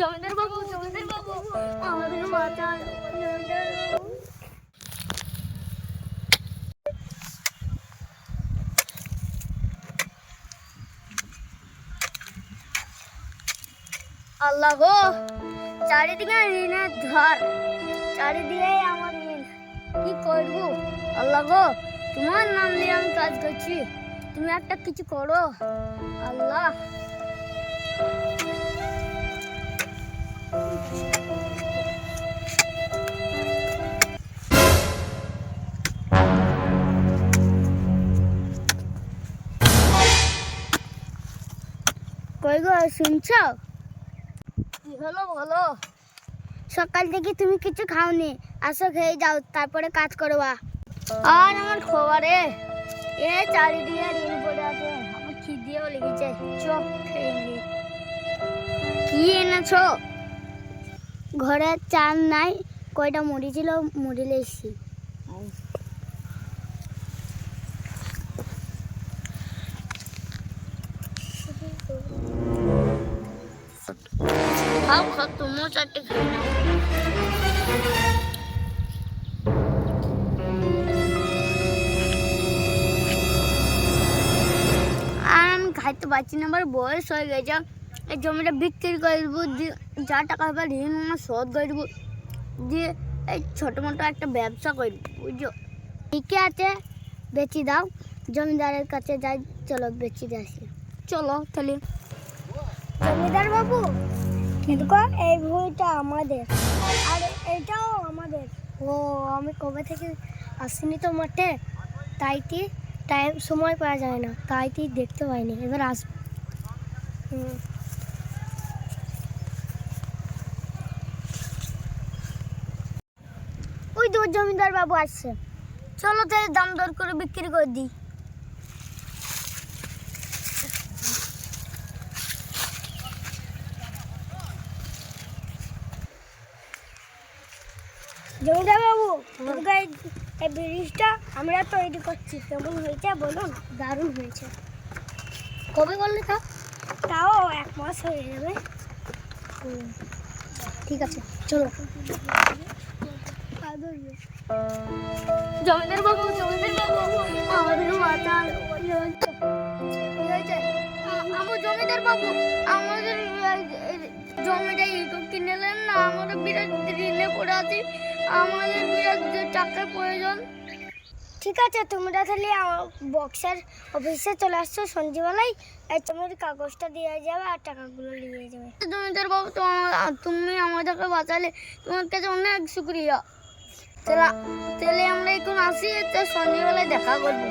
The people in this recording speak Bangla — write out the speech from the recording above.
জমিদার বাবু জমিদার বাবু, আমাদের বাঁচান আল্লাহ গো, চারিদিকে ঋণের ধর, চারিদিকে আমার ঋণ। কি করব? আল্লাহ গো, তোমার নাম দিয়ে আমি কাজ করছি। তুমি একটা কিছু করো। আল্লাহ। কই গো শুনছো? কি হলো বলো? সকাল থেকে তুমি কিছু খাওনি। আসো খেয়ে যাও তারপরে কাজ করবা। আর আমার খবরে এ চারিদিকে ঋণ পড়ে আছে। আমার খিদেও লেগেছে। চোখ খেয়ে কি এনেছো? ঘরে চাল নাই কয়টা মুড়ি ছিল মুড়ি লেছি। বয়স হয়ে গেছে। এই জমিটা বিক্রি করে দেবো, দিয়ে যা টাকা হবে ঋণ আমার শোধ করে দেবো। দিয়ে এই ছোটো মোটো একটা ব্যবসা করে দেবো, বুঝছ? ঠিকই আছে, বেচি দাও। জমিদারের কাছে যাই, চলো বেচি দিয়ে আসি। চলো তাহলে। জমিদার বাবু এই ভুঁইটা আমাদের। আর এটাও আমাদের। ও, আমি কবে থেকে আসিনি তো মাঠে? তাই কি টাইম সময় পাওয়া যায় না। তাই কি দেখতে পাইনি। এবার হুম। ওই তো জমিদার বাবু আসছে। চলো তাহলে দাম দর করে বিক্রি করে দিই। জমিদার বাবু এই ব্রিজটা আমরা তৈরি করছি। কেমন হয়েছে বলুন? দারুণ হয়েছে। কবে করলে তা? তাও এক মাস হয়ে যাবে। ঠিক আছে, চলো। জমিদার বাবু জমিদার বাবু, আমাদের মাথা জমিদার বাবু, আমাদের জমিটা ইউটিউব কিনেলেন না, আমাদের বিরাট ঋণে পড়ে আছি। আমাদের যে টাকা প্রয়োজন। ঠিক আছে তোমরা তাহলে বক্সার অফিসে চলে আসছো সন্ধ্যেবেলায়। আর তোমার কাগজটা দিয়ে যাবে আর টাকাগুলো নিয়ে যাবে। তুমি তোর বাবু তোমার তুমি আমাদেরকে বাঁচালে তোমার কাছে অনেক শুক্রিয়া। তাহলে তাহলে আমরা এখন আসি তো সন্ধ্যেবেলায় দেখা করব।